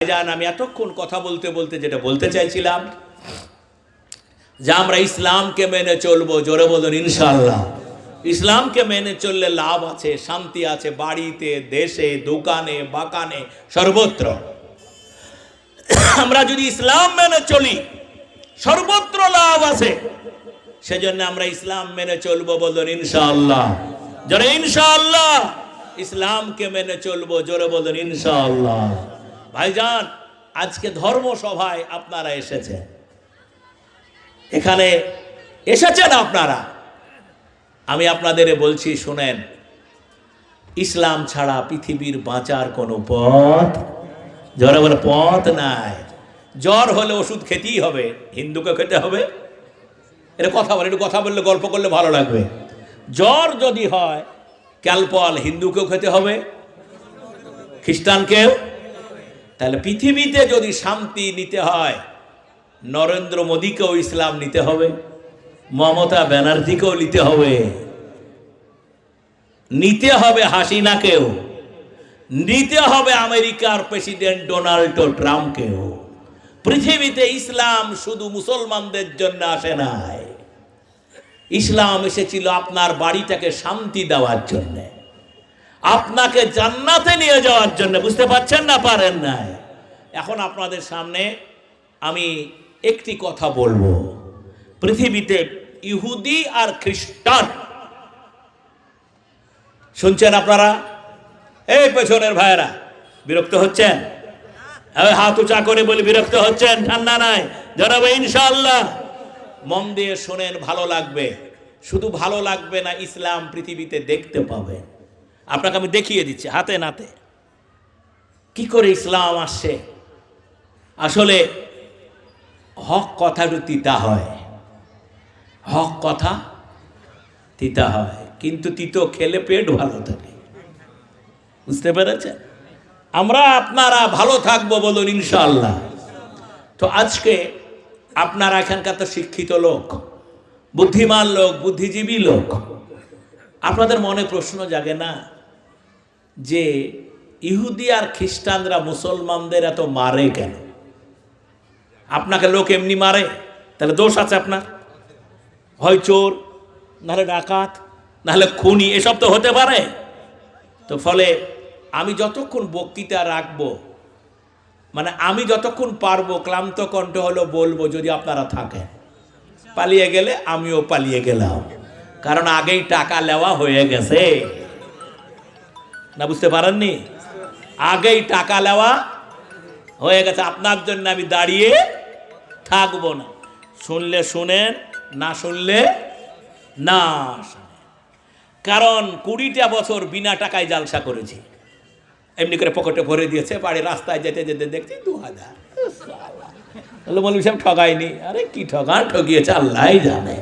যান আমি এতক্ষণ কথা বলতে বলতে যেটা বলতে চাইছিলাম যে আমরা ইসলামকে মেনে চলবো, জোরে বলুন ইনশাল্লাহ ইসলামকে মেনে চললে লাভ আছে, শান্তি আছে, বাড়িতে, দেশে, দোকানে, বাগানে, সর্বত্র। আমরা যদি ইসলাম মেনে চলি, সর্বত্র লাভ আছে, সেজন্য আমরা ইসলাম মেনে চলবো বলুন, ইনশাআল্লাহ। জোরে ইনশাআল্লাহ, ইসলামকে মেনে চলবো, জোরে বলুন, ইনশাআল্লাহ। ভাইজান, আজকে ধর্ম সভায় আপনারা এসেছেন। এখানে এসেছেন আপনারা। আমি আপনাদের বলছি, শুনেন, ইসলাম ছাড়া পৃথিবীর বাঁচার কোনো পথ, জ্বরে বলে পথ নাই। জ্বর হলে ওষুধ খেতেই হবে, হিন্দুকে খেতে হবে। এটা কথা বলে, একটু কথা বললে, গল্প করলে ভালো লাগবে। জ্বর যদি হয়, ক্যালপল হিন্দুকেও খেতে হবে, খ্রিস্টানকেও। তাহলে পৃথিবীতে যদি শান্তি নিতে হয়, নরেন্দ্র মোদীকেও ইসলাম নিতে হবে, মমতা ব্যানার্জিকেও নিতে হবে। নিতে হবে হাসিনাকেও, নিতে হবে আমেরিকার প্রেসিডেন্ট ডোনাল্ড ট্রাম্পকেও। পৃথিবীতে ইসলাম শুধু মুসলমানদের জন্য আসে নাই। ইসলাম এসেছিল আপনার বাড়িটাকে শান্তি দেওয়ার জন্যে। আপনাকে জান্নাতে নিয়ে যাওয়ার জন্য, বুঝতে পারছেন না পারেন নাই? এখন আপনাদের সামনে আমি একটি কথা বলব। পৃথিবীতে ইহুদি আর খ্রিস্টান। শুনছেন আপনারা? এই পেছনের ভাইয়েরা, বিরক্ত হচ্ছেন? হাত উঁচা করে বলি, বিরক্ত হচ্ছেন? ঠান্ডা নাই? জানাব, ইনশাআল্লাহ। মন দিয়ে শোনেন, ভালো লাগবে। শুধু ভালো লাগবে না, ইসলাম পৃথিবীতে দেখতে পাবে আপনাকে আমি দেখিয়ে দিচ্ছি, হাতে নাতে। কি করে ইসলাম আসছে? আসলে হক কথা একটু তিতা হয়। হক কথা তিতা হয়, কিন্তু তিতো খেলে পেট ভালো থাকে। বুঝতে পেরেছেন? আমরা আপনারা ভালো থাকব বলুন ইনশাল্লাহ তো আজকে আপনারা এখানকার তো শিক্ষিত লোক, বুদ্ধিমান লোক, বুদ্ধিজীবী লোক, আপনাদের মনে প্রশ্ন জাগে না? যে ইহুদি আর খ্রিস্টানরা মুসলমানদের এত মারে কেন? আপনাকে লোক এমনি মারে? তাহলে দোষ আছে আপনার? হয় চোর, নাহলে ডাকাত, নাহলে খুনি, এসব তো হতে পারে। তো ফলে আমি যতক্ষণ বক্তৃতা রাখব মানে আমি যতক্ষণ পারব, ক্লান্ত কণ্ঠ হলো বলব, যদি আপনারা থাকেন, পালিয়ে গেলে আমিও পালিয়ে গেলাম। কারণ আগেই টাকা নেওয়া হয়ে গেছে। না বুঝতে পারেননি? আগেই টাকা নেওয়া হয়ে গেছে। আপনার জন্য আমি দাঁড়িয়ে থাকব না। শুনলে শুনেন, না শুনলে না। কারণ কুড়িটা বছর বিনা টাকায় জালসা করেছি। এমনি করে পকেটে ভরে দিয়েছে, বাড়ি রাস্তায় যেতে যেতে দেখছি দু হাজার। বলে মৌলভী সাহেব ঠগাইনি আরে কি ঠগান? ঠগিয়েছে আল্লাহ জানে।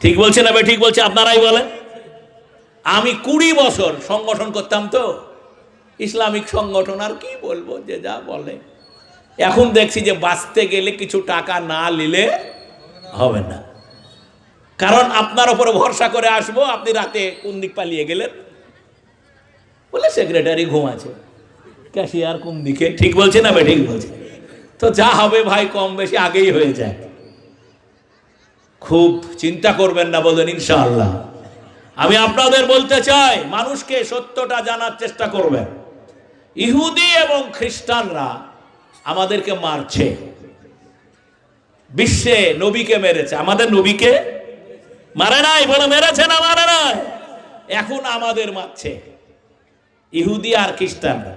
ঠিক বলছে না ভাই? ঠিক বলছে, আপনারাই বলেন। আমি কুড়ি বছর সংগঠন করতাম তো। ইসলামিক সংগঠন আর কি বলব, যে যা বলে। এখন দেখছি যে বাঁচতে গেলে কিছু টাকা না নিলে হবে না। কারণ আপনার ওপরে ভরসা করে আসব, আপনি রাতে কোন দিক পালিয়ে গেলেন? বলে সেক্রেটারি ঘুমাচ্ছে ক্যাশিয়ার কোন দিকে? ঠিক বলছে না ভাই? ঠিক বলছে। তো যা হবে ভাই, কম বেশি আগেই হয়ে যায়। খুব চিন্তা করবেন না বলেন, ইনশাআল্লাহ। আমি আপনাদের বলতে চাই, মানুষকে সত্যটা জানার চেষ্টা করবেন। ইহুদি এবং খ্রিস্টানরা আমাদেরকে মারছে। বিশ্বে নবীকে মেরেছে। আমাদের নবীকে মারে নাই, বলে মেরেছে না, মারে নাই। এখন আমাদের মারছে। ইহুদি আর খ্রিস্টানরা।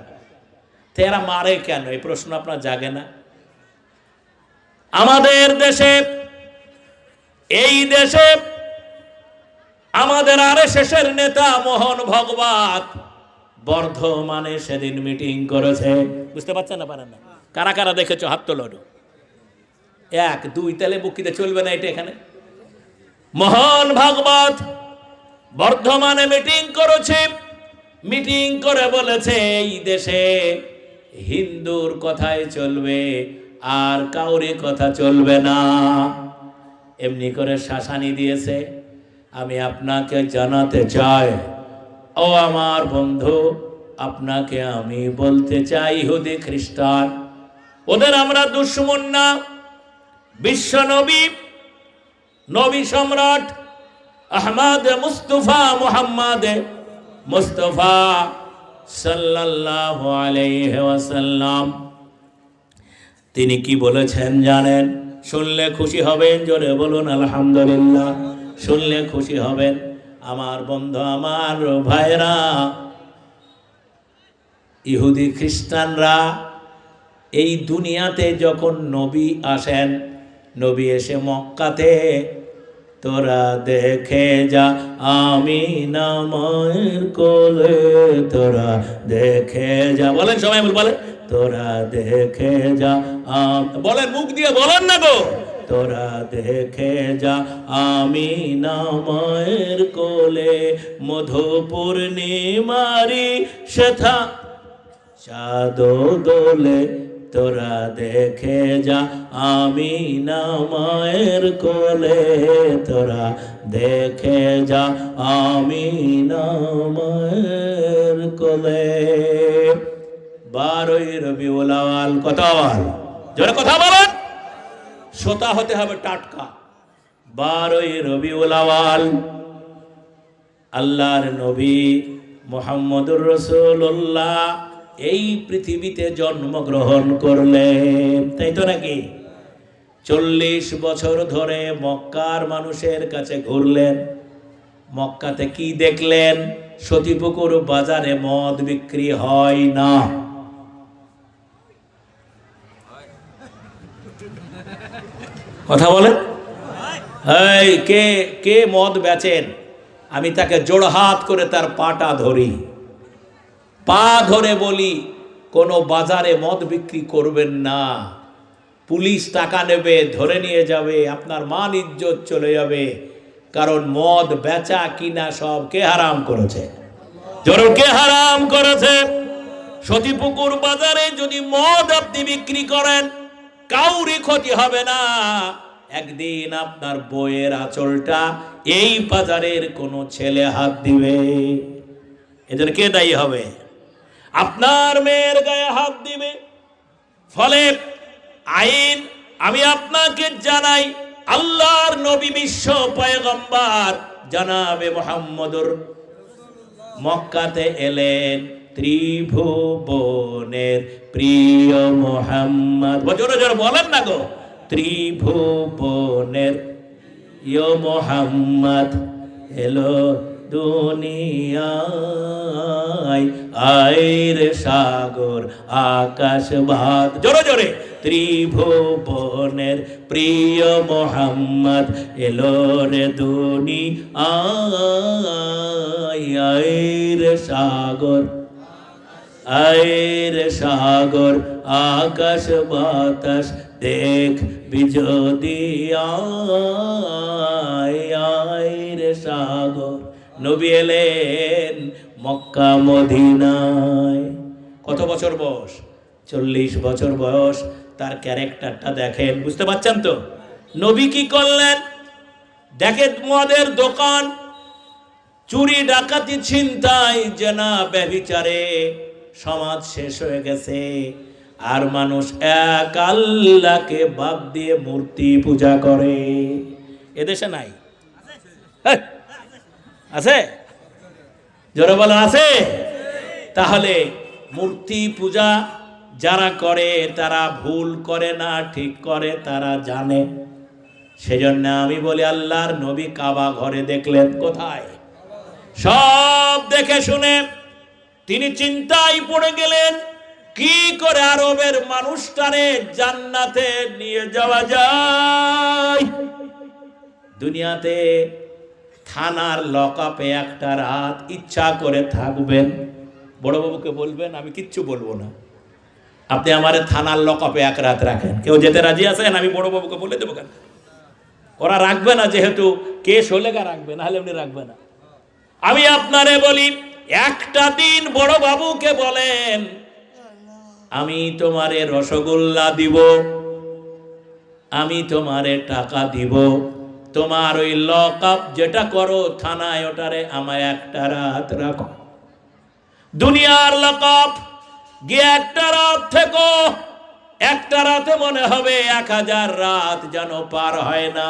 তো এরা মারে কেন? এই প্রশ্ন আপনার জাগে না? আমাদের দেশে, এই দেশে আমাদের আর শেষের নেতা মোহন ভগবত। বর্ধমানে সেদিন মিটিং করেছে। বুঝতে পারছেন না পারেন না? কারা কারা দেখেছ? হাত তোলো এক, দুই তালে বুকিতে চলবে না এটা এখানে? মোহন ভাগবত বর্ধমানে মিটিং করেছে। মিটিং করে বলেছে, এই দেশে হিন্দুর কথাই চলবে, আর কাউরে কথা চলবে না। এমনি করে শাসানি দিয়েছে। আমি আপনাকে জানাতে চাই। ও আমার বন্ধু, আপনাকে আমি বলতে চাই, ইহুদি খ্রিস্টান। ওদের আমরা দুশ্মন না। বিশ্ব নবী নবী সম্রাট আহমদ মুস্তফা মুহাম্মদ মুস্তফা ওয়াসাল্লাম। তিনি কি বলেছেন জানেন? শুনলে খুশি হবেন, জোরে বলুন, আলহামদুলিল্লাহ। শুনলে খুশি হবেন আমার বন্ধু, আমার ভাইরা ইহুদি খ্রিস্টানরা, এই দুনিয়াতে যখন নবী আসেন, নবী এসে মক্কাতে, তোরা দেখে যা, আমি নামের কোলে, তোরা দেখে যা। বলেন সবাই বল- তোরা দেখে যা বলেন, মুখ দিয়ে বলেন না গো। তোরা দেখে যা। আমি নামের কোলে মধু পূর্ণিমারি সেথা চাঁদ দোলে তোরা দেখে যা। আমি না মায়ের কোলে তোরা দেখে যা। আমি না মায়ের কোলে। বারোই রবি ওলাওয়াল কথা জোরে কথা বলেন। শ্রোতা হতে হবে টাটকা। বারোই রবি ওলাওয়াল আল্লাহর নবী মোহাম্মদুর রসুল্লাহ এই পৃথিবীতে জন্মগ্রহণ করলেন। তাই তো নাকি? চল্লিশ বছর ধরে মক্কার মানুষের কাছে ঘুরলেন। মক্কাতে কি দেখলেন? সতীপুকুর বাজারে মদ বিক্রি হয় না। কথা বলেন। কে কে মদ বেচেন? আমি তাকে জোড়হাত করে তার পাটা ধরি। পা ধরে বলি, কোনো বাজারে মদ বিক্রি করবেন না। পুলিশ টাকা নেবে, ধরে নিয়ে যাবে, আপনার মান ইজ্জত চলে যাবে। কারণ মদ বেচা কিনা সব কে হারাম করেছে? জোর কে হারাম করেছে? সতীপুকুর বাজারে যদি মদ আপনি বিক্রি করেন কাউরি ক্ষতি হবে না। একদিন আপনার বইয়ের আঁচলটা এই বাজারের কোনো ছেলে হাত দিবে। এজন্য কে দায়ী হবে? আপনার মেয়ের গায়ে হাত দিবে। ফলে আইন আমি আপনাকে জানাই, আল্লাহর নবী বিশ্ব পয়গম্বর জানাবে মোহাম্মদুর মক্কাতে এলেন। ত্রিভুবনের প্রিয় মোহাম্মদ। জোরে জোরে বলেন না গো। ত্রিভুবনের ইয় মোহাম্মদ এলো দুনিয়ায় আয়ের সাগর আকাশ ভাত জোরে জোরে। ত্রিভুবনের প্রিয় মোহাম্মদ এলো রে দুনি আয়ের সাগর আয়ের সাগর, আকাশ বাতাস, দেখ বিজদি আয়ের সাগর। নবী এলেন মক্কা মদিনায়। কত বছর বয়স? চল্লিশ বছর বয়স। তার ক্যারেক্টারটা দেখেন, বুঝতে পারছেন তো? নবী কি করলেন? দেখে মদের দোকান, চুরি ডাকাতি ছিনতাই, জেনা ব্যভিচারে। সমাজ শেষ হয়ে গেছে। আর মানুষ এক আল্লাহকে বাদ দিয়ে মূর্তি পূজা করে। এদেশে নাই? আছে? জোরে বলা, আছে? তাহলে মূর্তি পূজা যারা করে, তারা ভুল করে না, ঠিক করে, তারা জানে। সেজন্য আমি বলি, আল্লাহর নবী কাবা ঘরে দেখলেন কোথায়? সব দেখে শুনে তিনি চিন্তায় পড়ে গেলেন, কি করে আরবের মানুষটারে জান্নাতে নিয়ে যাওয়া যায়? দুনিয়াতে থানার লকআপে একটা রাত ইচ্ছা করে থাকবেন। বড়বাবুকে বলবেন, আমি কিচ্ছু বলব না। আপনি আমার থানার লকআপে এক রাত রাখেন। কেউ যেতে রাজি আছেন? আমি বড়বাবুকে বলে দেবো কেন? ওরা রাখবে না, যেহেতু কেস হলে গা রাখবে না হলে উনি রাখবে না। আমি আপনারে বলি একটা দিন বড় বাবুকে বলেন, আমি তোমারে রসগোল্লা দিব, আমি তোমারে টাকা দিব, তোমার ওই লক আপ যেটা করো থানায় ওটারে আমায় একটা রাত রাখো। দুনিয়ার লকব গিয়ে একটা রাত থেকো, একটা রাতে মনে হবে এক হাজার রাত যেন পার হয় না।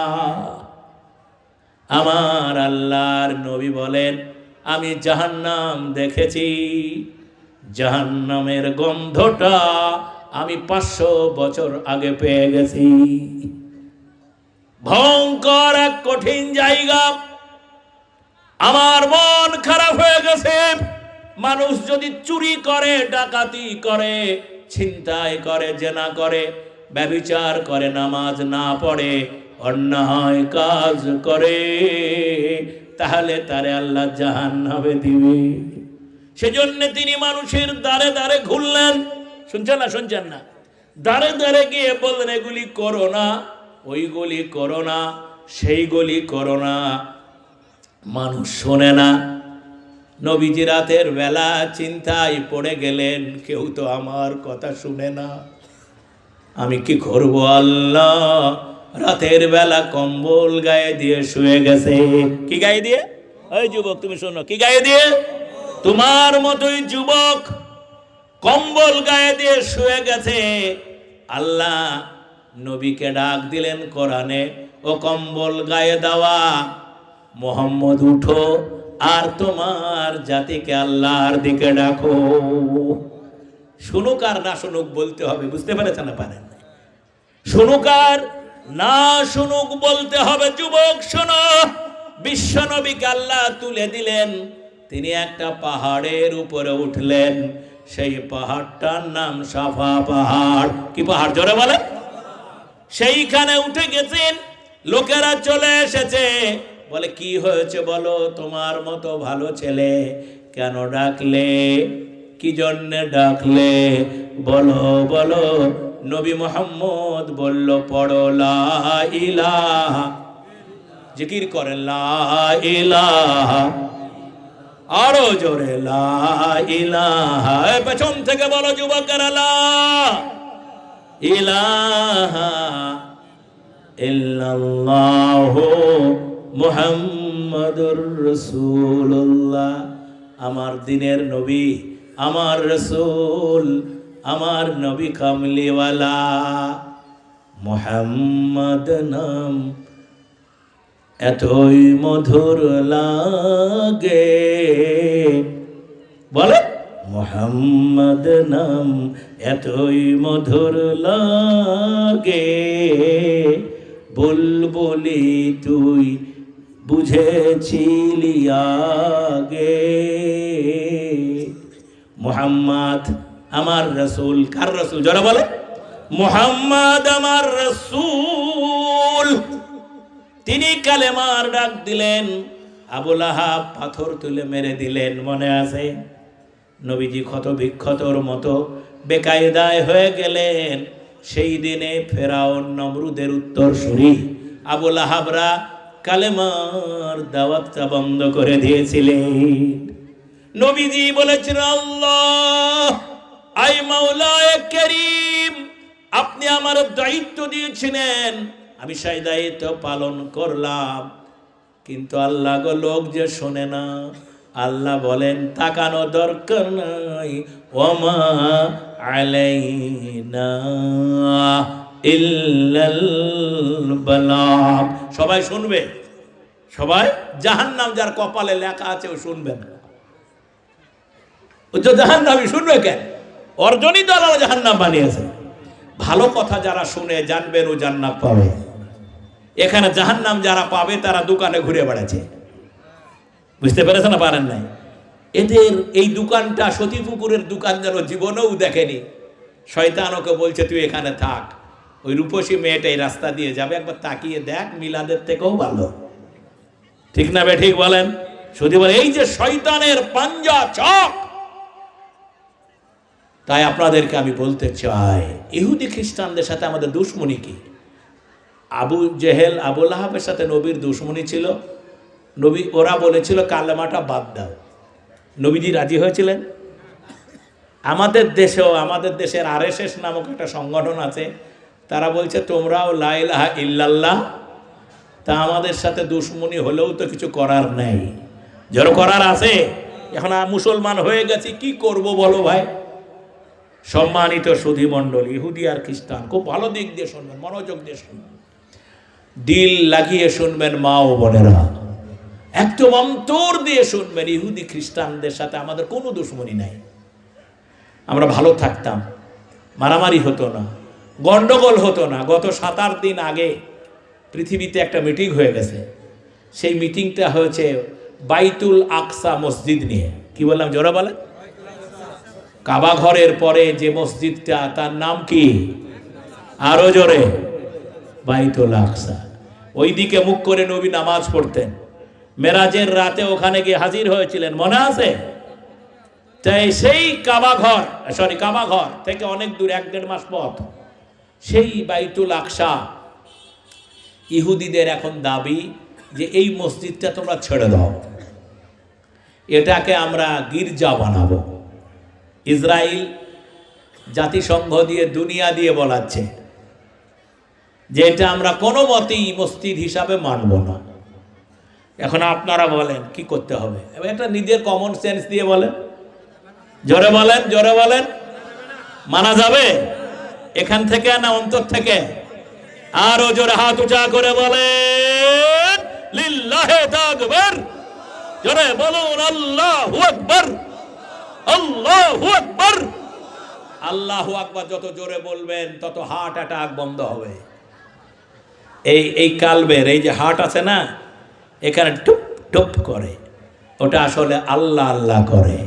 আমার আল্লাহর নবী বলেন আমি জাহান্নাম দেখেছি। জাহান্নামের গন্ধটা আমি পাঁচশো বছর আগে পেয়ে গেছি। ভয়ঙ্কর এক কঠিন জায়গা। আমার মন খারাপ হয়ে গেছে। মানুষ যদি চুরি করে, ডাকাতি করে, ছিনতাই করে, জেনা করে, ব্যভিচার করে, নামাজ না পড়ে, অন্যায় কাজ করে। তাহলে তারে আল্লাহ জাহান হবে দিবে। সেজন্য তিনি মানুষের দ্বারে দ্বারে ঘুরলেন। শুনছেন না শুনছেন না? দ্বারে দ্বারে গিয়ে বললেন, এগুলি করো না, ওইগুলি করো না, সেইগুলি করো না। মানুষ শোনে না। নবীজি রাতের বেলা চিন্তায় পড়ে গেলেন, কেউ তো আমার কথা শুনে না। আমি কি করব আল্লাহ? রাতের বেলা কম্বল গায়ে দিয়ে শুয়ে গেছে। কি গায়ে দিয়ে? ওই যুবক, তুমি শোনো, কি গায়ে দিয়ে? তোমার মতোই যুবক কম্বল গায়ে দিয়ে শুয়ে গেছে। আল্লাহ নবীকে ডাক দিলেন কোরআনে, ও কম্বল গায়ে দেওয়া, মোহাম্মদ উঠো আর তোমার জাতিকে আল্লাহর দিকে ডাকো। শুনুক আর না শুনুক বলতে হবে, বুঝতে পেরেছেন না পারেন? শুনুক আর না শুনুক বলতে হবে যুবক, শোনো। বিশ্ব নবীকে আল্লাহ তুলে দিলেন। তিনি একটা পাহাড়ের উপরে উঠলেন। সেই পাহাড়টার নাম সাফা পাহাড়। কি পাহাড়, জোরে বলে সেইখানে উঠে গেছেন। লোকেরা চলে এসেছে। বলে, কি হয়েছে বলো? তোমার মতো ভালো ছেলে কেন ডাকলে? কি জন্যে ডাকলে? বলো বলো নবী মোহাম্মদ বলল, পড়ো ইলাহা জিকির করে ইলাহা আরও জোরে ইলাহা পেছন থেকে বলো রাসূলুল্লাহ। আমার দিনের নবী, আমার রসুল আমার নবী কামলিওয়ালা মোহাম্মদ নাম এতই মধুর লাগে। বলে মোহাম্মদ নাম এতই মধুর লাগে। বুলবুলি তুই বুঝেছিলি আগে। মোহাম্মদ আমার রসুল, কার রসুল? যারা বলে। মোহাম্মদ আমার রসুল। তিনি কালেমার ডাক দিলেন আবুল আহাব পাথর তুলে মেরে দিলেন, মনে আছে? নবীজি ক্ষত বিক্ষতর মতো বেকায়দায় হয়ে গেলেন। সেই দিনে ফেরাউন নমরুদের উত্তর শুনি। আবুল আহাবরা কালেমার দাওয়াতটা বন্ধ করে দিয়েছিলেন। নবীজি বলেছেন আল্লাহ! আই মাওলায়ে করিম, আপনি আমার দায়িত্ব দিয়েছিলেন। আমি সেই দায়িত্ব পালন করলাম। কিন্তু আল্লাহ গো, লোক যে শোনে না, আল্লাহ বলেন, তাকানো দরকার নাই। ওমা আলাইনা সবাই শুনবে? সবাই? জাহান্নাম যার কপালে লেখা আছে, ও শুনবে না। ও তো জাহান্নামি, শুনবে কেন? অর্জনই তো আল্লাহ জাহান্নাম বানিয়েছে। ভালো কথা যারা শুনে জানবেন ও জান্নাত পাবে। এখানে জাহান্নাম যারা পাবে, তারা দোকানে ঘুরে বেড়াচ্ছে। বুঝতে পেরেছে না, পারেন নাই? এদের এই দোকানটা সতী সতীপুকুরের দোকান যেন জীবনেও দেখেনি। শয়তান ওকে বলছে, তুই এখানে থাক। ওই রূপসী মেয়েটা এই রাস্তা দিয়ে যাবে। একবার তাকিয়ে দেখ, মিলাদের থেকেও ভালো। ঠিক না বে, ঠিক বলেন? শুধু বলে, এই যে শয়তানের পাঞ্জা চক! তাই আপনাদেরকে আমি বলতে চাই, ইহুদি খ্রিস্টানদের সাথে আমাদের দুশ্মনী কি? আবু জেহেল আবুল আহাবের সাথে নবীর দুশ্মনী ছিল। নবী, ওরা বলেছিল, কালেমাটা বাদ দাও। নবীজি রাজি হয়েছিলেন? আমাদের দেশেও, আমাদের দেশের আরএসএস নামক একটা সংগঠন আছে, তারা বলছে, তোমরাও লাইলাহা ইল্লাল্লাহ। তা আমাদের সাথে দুশ্মনী হলেও তো কিছু করার নেই। যারা করার আছে, এখন মুসলমান হয়ে গেছি, কি করব বলো ভাই? সম্মানিত সুধী মণ্ডল ইহুদি আর খ্রিস্টান, খুব ভালো দিক দিয়ে শুনবেন, মনোযোগ দিয়ে শুনবেন। দিল লাগিয়ে শুনবেন মা ও বোনেরা। একদম অন্তর দিয়ে শুনবেন, ইহুদি খ্রিস্টানদের সাথে আমাদের কোনো দুশ্মনী নাই। আমরা ভালো থাকতাম, মারামারি হতো না, গন্ডগোল হতো না। গত সাত আট দিন আগে পৃথিবীতে একটা মিটিং হয়ে গেছে। সেই মিটিংটা হয়েছে বাইতুল আকসা মসজিদ নিয়ে। কি বললাম, জোরা বলেন? কাবা ঘরের পরে যে মসজিদটা, তার নাম কি? আরও জোরে। বাইতুল আকসা। ওই দিকে মুখ করে নবী নামাজ পড়তেন। মেরাজের রাতে ওখানে গিয়ে হাজির হয়েছিলেন। মনে আছে? তাই সেই কাবা ঘর সরি কাবা ঘর থেকে অনেক দূর, এক দেড় মাস পথ, সেই বাইতুল আকসা। ইহুদিদের এখন দাবি যে এই মসজিদটা তোমরা ছেড়ে দাও। এটাকে আমরা গির্জা বানাবো। ইসরায়েল জাতিসংঘ দিয়ে দুনিয়া দিয়ে বলাচ্ছে যে এটা আমরা কোনো মতেই মসজিদ হিসাবে মানব না। এখন আপনারা বলেন, কি করতে হবে? একটা নিজের কমন সেন্স দিয়ে বলেন। জোরে বলেন জোরে বলেন। মানা যাবে? এখান থেকে না অন্তর থেকে? আরও জোরে হাত উঁচা করে বলেন জোরে বলুন, আল্লাহু আকবার। আল্লাহু আকবার। আল্লাহু আকবার, যত জোরে বলবেন, তত হার্ট অ্যাটাক বন্ধ হবে। এই এই কালবের, এই যে হার্ট আছে না, এখানে টুপ টুপ করে। ওটা আসলে আল্লাহ আল্লাহ করে।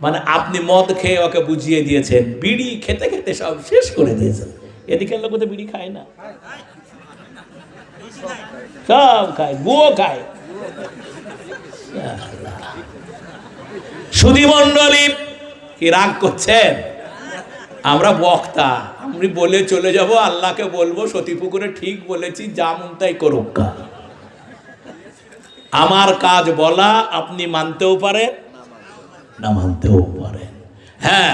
মানে আপনি মদ খেয়ে ওকে বুঝিয়ে দিয়েছেন, বিড়ি খেতে খেতে সব শেষ করে দিয়েছেন। এদিকের লোক তো বিড়ি খায় না। সব খায় গুয়ো খায়। সুধী মন্ডলী কি রাগ করছেন? আমরা বক্তা, আমি বলে চলে যাব, আল্লাহকে বলব, সতীপুকুরে ঠিক বলেছি, যা মন তাই করুক। আমার কাজ বলা, আপনি মানতেও পারেন, না মানতেও পারেন। হ্যাঁ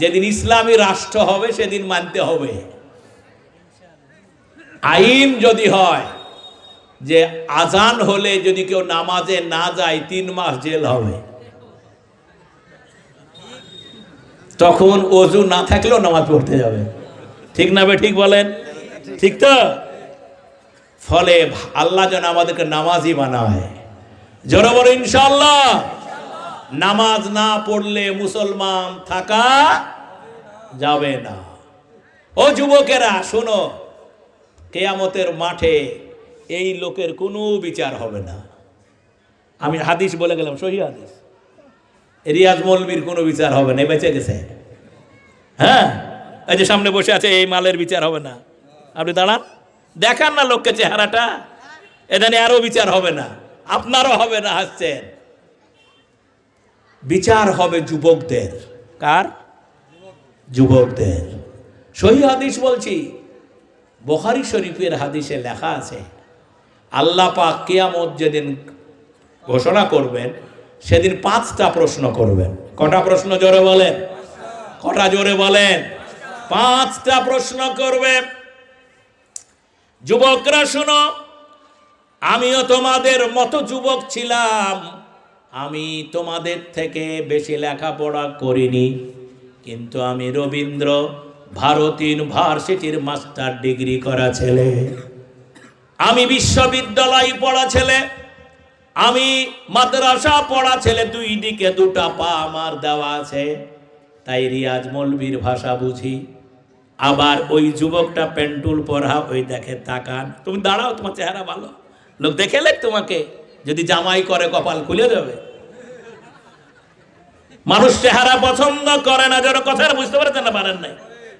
যেদিন ইসলামী রাষ্ট্র হবে, সেদিন মানতে হবে। আইন যদি হয়, যে আজান হলে যদি কেউ নামাজে না যায়, তিন মাস জেল হবে। তখন অজু না থাকলেও নামাজ পড়তে যাবে। ঠিক না ঠিক বলেন? ঠিক তো? ফলে আল্লাহ যেন আমাদেরকে নামাজই বানায়। জোরে বলো ইনশাল্লাহ নামাজ না পড়লে মুসলমান থাকা যাবে না। ও যুবকেরা, শোনো, কেয়ামতের মাঠে এই লোকের কোনো বিচার হবে না। আমি হাদিস বলে গেলাম, সহি হাদিস। রিয়াজ মৌলবীর কোনো বিচার হবে না বেঁচে গেছে। হ্যাঁ? এই যে সামনে বসে আছে, এই মালের বিচার হবে না। আপনি দাঁড়ান। দেখান না লোককে চেহারাটা। এখানে আরও বিচার হবে না। আপনারও হবে না, হাসছেন। বিচার হবে যুবকদের। কার? যুবকদের। সহি হাদিস বলছি, বোখারি শরীফের হাদিসে লেখা আছে, আল্লাহ পাক কিয়ামত যেদিন ঘোষণা করবেন সেদিন পাঁচটা প্রশ্ন করবেন। কটা প্রশ্ন জোরে বলেন? কটা জোরে বলেন? পাঁচটা প্রশ্ন করবে যুবকরা শোনো, আমিও তোমাদের মতো যুবক ছিলাম। আমি তোমাদের থেকে বেশি লেখাপড়া করিনি। কিন্তু আমি রবীন্দ্র, ভারত ইউনিভার্সিটির মাস্টার ডিগ্রি করা ছেলে। আমি বিশ্ববিদ্যালয় পড়া ছেলে। আমি মাদ্রাসা পড়া ছেলে, দুই দিকে দুটা পা আমার দেওয়া আছে। তাই রিয়াজ মৌলবীর ভাষা বুঝি। আবার ওই যুবকটা পেন্টুল পরা, ওই দেখে তাকান। তুমি দাঁড়াও, তোমার চেহারা ভালো। লোক দেখে লেখ তোমাকে, যদি জামাই করে, কপাল খুলে যাবে। মানুষ চেহারা পছন্দ করে না, যেন কথা বুঝতে পারছেন না পারেন নাই।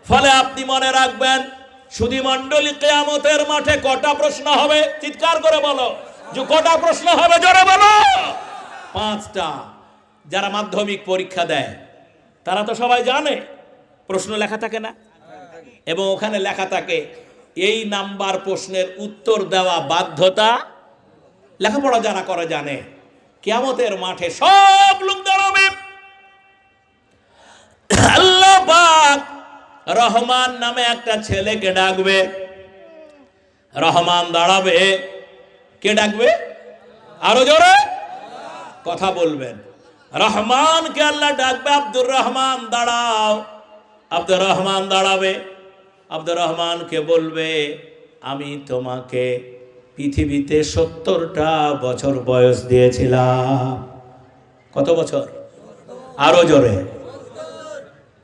ফলে আপনি মনে রাখবেন সুধী মন্ডলী কেয়ামতের মাঠে কটা প্রশ্ন হবে? চিৎকার করে বলো। যে কটা প্রশ্ন হবে, জোরে বলো। পাঁচটা। যারা মাধ্যমিক পরীক্ষা দেয়, তারা তো সবাই জানে, প্রশ্ন লেখা থাকে না। এবং ওখানে লেখা থাকে, এই নাম্বার প্রশ্নের উত্তর দেওয়া বাধ্যতা, লেখাপড়া যারা করে জানে, কেয়ামতের মাঠে সব লোক দাঁড়াবে আল্লাহ রহমান নামে একটা ছেলেকে ডাকবে, রহমান দাঁড়াবে। কে ডাকবে? আরও জোরে। কথা বলবেন। রহমানকে আল্লাহ ডাকবে, আব্দুর রহমান দাঁড়াও। আব্দুর রহমান দাঁড়াবে। আব্দুর রহমানকে বলবে, আমি তোমাকে পৃথিবীতে সত্তরটা বছর বয়স দিয়েছিলাম। কত বছর? আরও জোরে।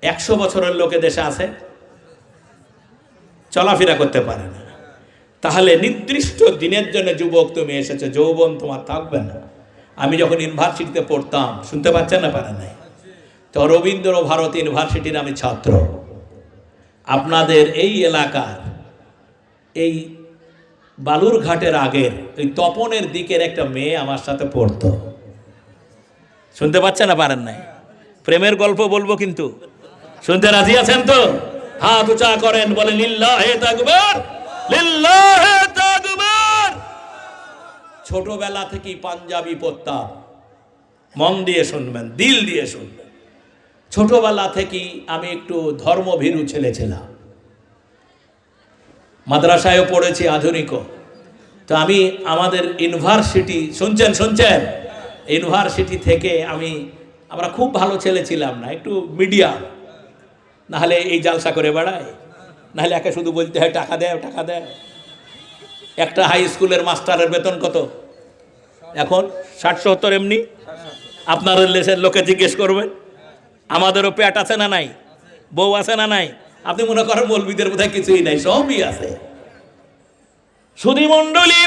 একশো বছরের লোকে দেশে আছে? চলাফেরা করতে পারে না। তাহলে নির্দিষ্ট দিনের জন্য যুবক তুমি এসেছ, যৌবন তোমার থাকবে না। আমি যখন ইউনিভার্সিটিতে পড়তাম, শুনতে পাচ্ছেন না পারেন নাই? তো রবীন্দ্র ভারত ইউনিভার্সিটির আমি ছাত্র। আপনাদের এই এলাকার, এই বালুরঘাটের আগের ওই তপনের দিকের একটা মেয়ে আমার সাথে পড়তো। শুনতে পাচ্ছেন না পারেন নাই? প্রেমের গল্প বলব কিন্তু। শুনতে রাজি আছেন তো? হাত উঁচা করেন, বলে লিল্লাহে লিল্লাহে তাকবীর। ছোটবেলা থেকেই পাঞ্জাবি পড়তাম মন দিয়ে শুনবেন, দিল দিয়ে শুনবেন। ছোটবেলা থেকেই আমি একটু ধর্মভীরু ছেলে ছিলাম। মাদ্রাসায়ও পড়েছি আধুনিকও তো আমি আমাদের ইউনিভার্সিটি, শুনছেন শুনছেন? ইউনিভার্সিটি থেকে আমি, আমরা খুব ভালো ছেলে ছিলাম না, একটু মিডিয়াম। নাহলে এই জালসা করে বেড়ায়। নাহলে একে শুধু বলতে হয়, টাকা দেয় টাকা দেয় একটা হাই স্কুলের মাস্টারের বেতন কত? এখন ষাট সত্তর এমনি? আপনার দেশের লোকে জিজ্ঞেস করবেন, আমাদেরও পেট আছে না নাই? বউ আছে না নাই? আপনি মনে করেন মৌলবিদের বোধহয় কিছুই নাই, সবই আছে। সুধী মণ্ডলী,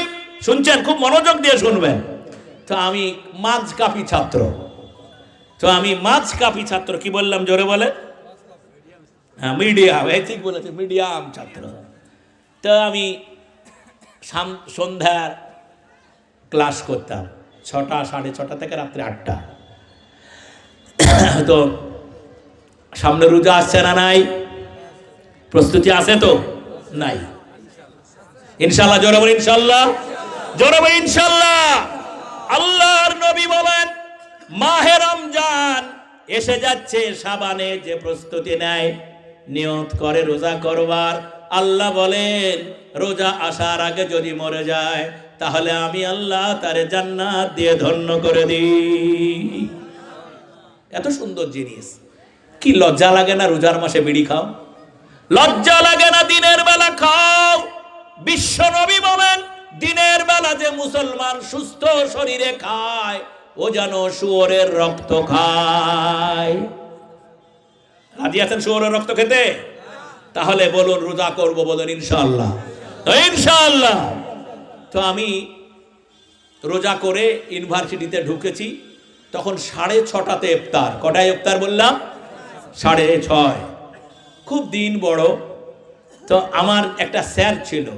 শুনছেন? খুব মনোযোগ দিয়ে শুনবেন। তো আমি মাঝ কাপি ছাত্র। তো আমি মাঝ কাপি ছাত্র, কি বললাম জোরে বলে হ্যাঁ মিডিয়াম, এই ঠিক বলেছে মিডিয়াম ছাত্র। তো আমি সাম- সন্ধ্যার ক্লাস করতাম, ছটা, সাড়ে ছটা থেকে রাত্রে আটটা। তো সামনে রোজা আসছে না নাই? প্রস্তুতি আছে তো? নাই। ইনশাল্লাহ জোরে ইনশাল্লাহ জোরে ইনশাল্লাহ। আল্লাহর নবী বলেন, মাহে রমজান, এসে যাচ্ছে সাবানে যে প্রস্তুতি নেয়। নিয়ত করে, রোজা করবার। আল্লাহ বলেন, রোজা আসার আগে যদি মরে যায়, তাহলে আমি আল্লাহ তারে জান্নাত দিয়ে ধন্য করে দিই। এত সুন্দর জিনিস। কি লজ্জা লাগে না রোজার মাসে বিড়ি খাও? লজ্জা লাগে না দিনের বেলা খাও? বিশ্ব নবী বলেন, দিনের বেলা যে মুসলমান সুস্থ শরীরে খায়, ও যেন শুয়োরের রক্ত খায়। রাজি আছেন শুয়োরের রক্ত খেতে। তাহলে বলুন, রোজা করব বলুন, ইনশাআল্লাহ। তো ইনশাআল্লাহ। তো আমি রোজা করে ইউনিভার্সিটিতে ঢুকেছি। তখন সাড়ে ছটাতে ইফতার। কটায় ইফতার বললাম? সাড়ে ছয়। খুব দিন বড়। তো আমার একটা স্যার ছিল।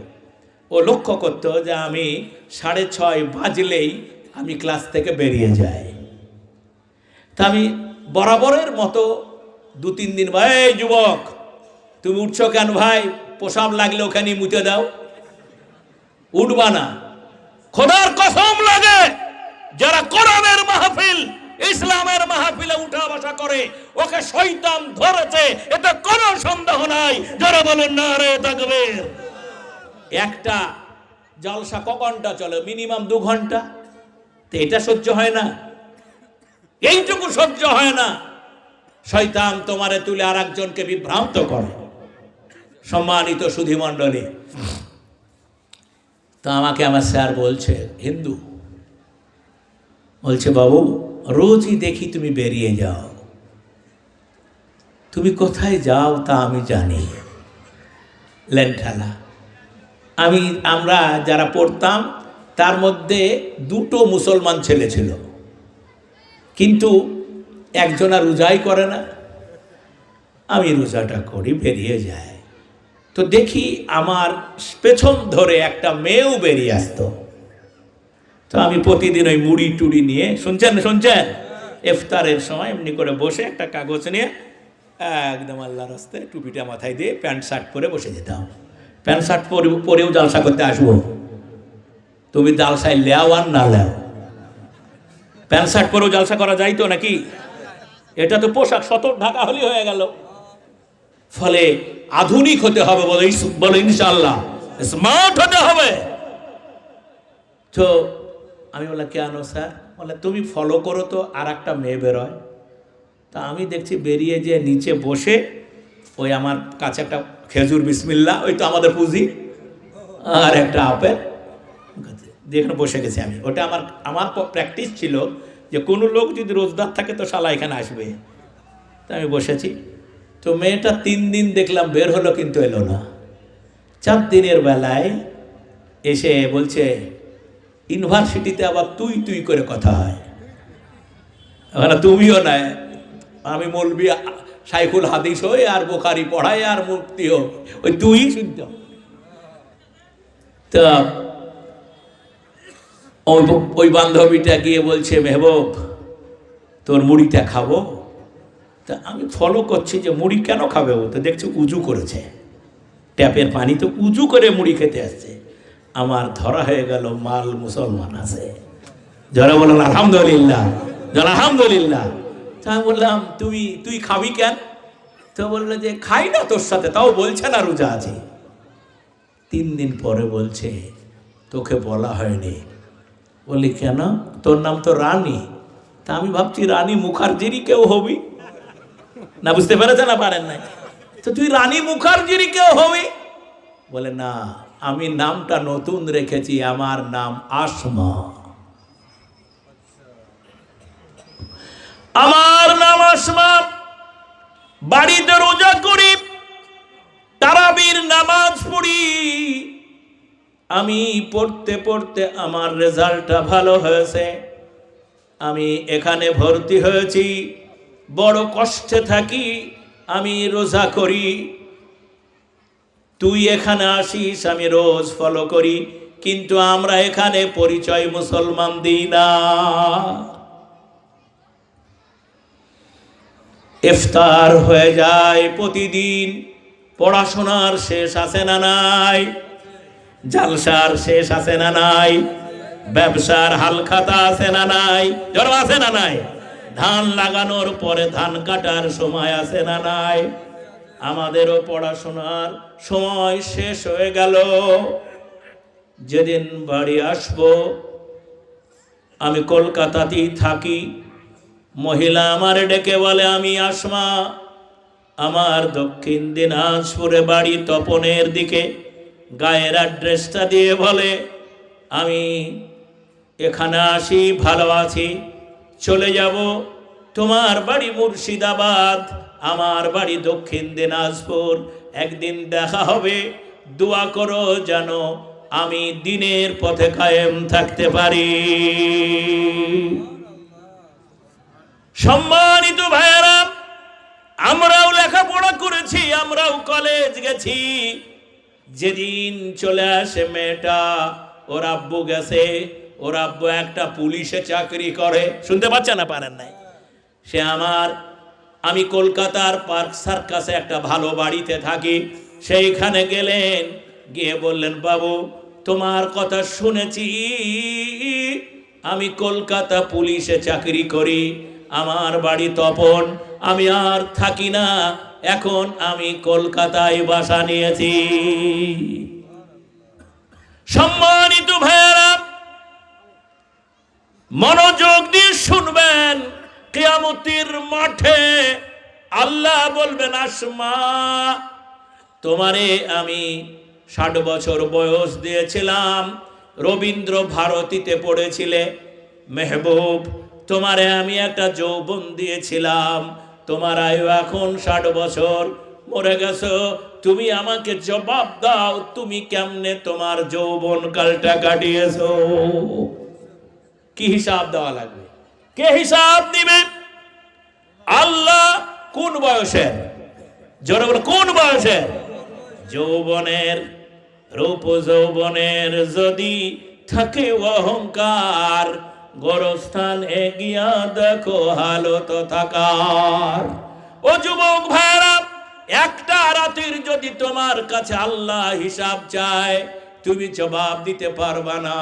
ও লক্ষ্য করতো যে আমি সাড়ে ছয় বাজলেই আমি ক্লাস থেকে বেরিয়ে যাই। তা আমি বরাবরের মতো দু তিন দিন ভাই যুবক, তুমি উঠছো কেন ভাই? পোশাব লাগলে ওখানে মুতে দাও। উঠবা না। খোদার কসম লাগে, যারা কোরআনের মাহফিল, ইসলামের মাহফিলে উঠা বসা করে, ওকে শয়তান ধরেছে, এতে কোনো সন্দেহ নাই। যারা বলেন, না রে তাকবীর। একটা জলসা ক ঘণ্টা চলে, মিনিমাম দু ঘণ্টা। তো এটা সহ্য হয় না। এইটুকু সহ্য হয় না। শয়তান তোমারে তুলে আর একজনকে বিভ্রান্ত করে। সম্মানিত সুধী মণ্ডলী, তো আমাকে আমার স্যার বলছে, হিন্দু, বলছে, বাবু, রোজই দেখি তুমি বেরিয়ে যাও। তুমি কোথায় যাও তা আমি জানি। লেনঠেলা আমি, আমরা যারা পড়তাম, তার মধ্যে দুটো মুসলমান ছেলে ছিল। কিন্তু একজনা রোজাই করে না। আমি রোজাটা করি, বেরিয়ে যায় তো দেখি আমার পেছন ধরে একটা মেয়েও বেরিয়ে আসতো। তো আমি প্রতিদিন ওই মুড়ি টুড়ি নিয়ে, শুনছেন শুনছেন? ইফতারের সময় এমনি করে বসে একটা কাগজ নিয়ে, একদম আল্লাহ রাস্তায় টুপিটা মাথায় দিয়ে প্যান্ট শার্ট পরে বসে যেতাম। প্যান্ট শার্ট পরে, পরেও জালসা করতে আসব। তুমি জালসায় লেও আর না লেও। প্যান্ট শার্ট পরেও জালসা করা যাইতো নাকি? এটা তো পোশাক সতর ঢাকা হলেই হয়ে গেল। ফলে আধুনিক হতে হবে বলে বলে ইনশাল্লাহ স্মার্ট হতে হবে। তো আমি বললাম, কেন স্যার? বলে তুমি ফলো করো তো আর একটা মেয়ে বেরোয়। তা আমি দেখছি বেরিয়ে যে নিচে বসে ওই আমার কাছে একটা খেজুর বিসমিল্লা, ওই তো আমাদের পুঁজি, আর একটা আপেল। এখানে বসে গেছি আমি। ওটা আমার আমার প্র্যাকটিস ছিল যে কোনো লোক যদি রোজদার থাকে তো শালা এখানে আসবে। তা আমি বসেছি। তো মেয়েটা তিন দিন দেখলাম বের হলো কিন্তু এলো না। চার দিনের বেলায় এসে বলছে ইউনিভার্সিটিতে আবার তুই তুই করে কথা হয়। ওখানে তুমিও নাই আমি মলবি সাইকুল হাদিস হই আর বোখারি পড়াই আর মুক্তিও ওই তুই শুনতে তা ওই ওই বান্ধবীটা গিয়ে বলছে, মেহবুব, তোর মুড়িটা খাব? তা আমি ফলো করছি যে মুড়ি কেন খাবে ও? তো দেখছি উজু করেছে। ট্যাপের পানি তো উজু করে মুড়ি খেতে আসছে। আমার ধরা হয়ে গেল, মাল মুসলমান আছে। যারা বললেন আলহামদুলিল্লাহ যারা আলহামদুলিল্লাহ। তা আমি বললাম তুমি তুই খাবি কেন? তো বলল যে, খাই না তোর সাথে, তাও বলছে না রোজা আছে। তিন দিন পরে বলছে, তোকে বলা হয়নি বলি, কেন? তোর নাম তো রানী। তা আমি ভাবছি রানী মুখার্জিরই কেউ হবি। না, বুঝতে পেরেছে না, পারেন নাই? তো তুই রানী মুখার্জিরই কেউ হবি? বলে, না, আমি নামটা নতুন রেখেছি, আমার নাম আসমা। আমার নাম আসমা। বাড়িতে রোজা করি, তারাবির নামাজ পড়ি। আমি পড়তে পড়তে আমার রেজাল্টটা ভালো হয়েছে। আমি এখানে ভর্তি হয়েছি। বড় কষ্টে থাকি, আমি রোজা করি। তুই এখানে আসিস, আমি রোজ ফলো করি। কিন্তু আমরা এখানে পরিচয় মুসলমান দিই না। ইফতার হয়ে যায় প্রতিদিন। পড়াশোনার শেষ আছে না নাই? জালসার শেষ আছে না নাই? ব্যবসার হালখাতা আছে না নাই? জন্ম আছে না নাই? ধান লাগানোর পরে ধান কাটার সময় আছে না নাই? আমাদেরও পড়াশোনার সময় শেষ হয়ে গেল। যেদিন বাড়ি আসব, আমি কলকাতাতেই থাকি। মহিলা আমার ডেকে বলে, আমি আসমা, আমার দক্ষিণ দিনাজপুরে বাড়ি তপনের দিকে। গায়ের অ্যাড্রেসটা দিয়ে বলে, আমি এখানে আসি, ভালো আছি, চলে যাব। তোমার বাড়ি মুর্শিদাবাদ, আমার বাড়ি দক্ষিণ দিনাজপুর। একদিন দেখা হবে, দোয়া করো যেন আমি দিনের পথে কায়েম থাকতে পারি। সম্মানিত ভাইয়েরা, আমরাও লেখাপড়া করেছি, আমরাও কলেজ গেছি। যেদিন চলে আসে মেয়েটা ওর আব্বু গেছে ওর আব্বু একটা পুলিশে চাকরি করে। শুনতে পাচ্ছে না, পারেন নাই? সে আমার, আমি কলকাতার পার্ক সার্কাসে একটা ভালো বাড়িতে থাকি, সেইখানে গেলেন, গিয়ে বললেন, বাবু, তোমার কথা শুনেছি, আমি কলকাতা পুলিশে চাকরি করি, আমার বাড়ি তপন, আমি আর থাকি না এখন আমি কলকাতায় বাসা নিয়েছি। সম্মানিত ভাইয়েরা, মনোযোগ দিয়ে শুনবেন, কেয়ামতির মাঠে আল্লাহ বলবেন, আসমা, তোমারে আমি ষাট বছর বয়স দিয়েছিলাম, রবীন্দ্র ভারতীতে পড়েছিলে, মেহবুব, তোমারে আমি একটা যৌবন দিয়েছিলাম। তোমার আয়ু এখন ষাট বছর। মরে গেছো, তুমি আমাকে জবাব দাও, তুমি কেমনে তোমার যৌবন কালটা কাটিয়েছো? কি হিসাব দেওয়া লাগবে? কে হিসাব দিবে? আল্লাহ কোন বয়সের? জোরে কোন বয়সের? যৌবনের রূপ যৌবনের যদি থাকে অহংকার গরস্থান এগিয়া দেখো হালত থাকার। ও যুবক ভাইরা একটা রাতের যদি তোমার কাছে আল্লাহ হিসাব চায়, তুমি জবাব দিতে পারবা না।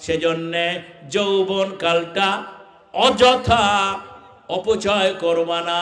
সেজন্যে যৌবন কালটা অযথা অপচয় করবা না।